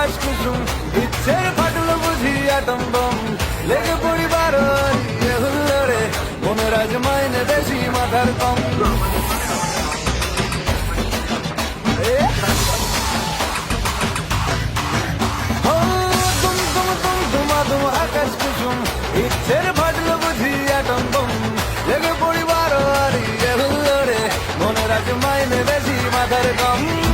কুসুম ইচ্ছের ফাটলো বুঝি atom bomb লেগে পরিবার হুল্লোড়ে মনের আজ মাইনে বেশি মাথার কম। আকাশ কুসুম, ইচ্ছের ফাটলো বুঝি আটম বম লেগে পরিবার হুল্লোড়ে মনের আজ মাইনে বেশি মাথার কম।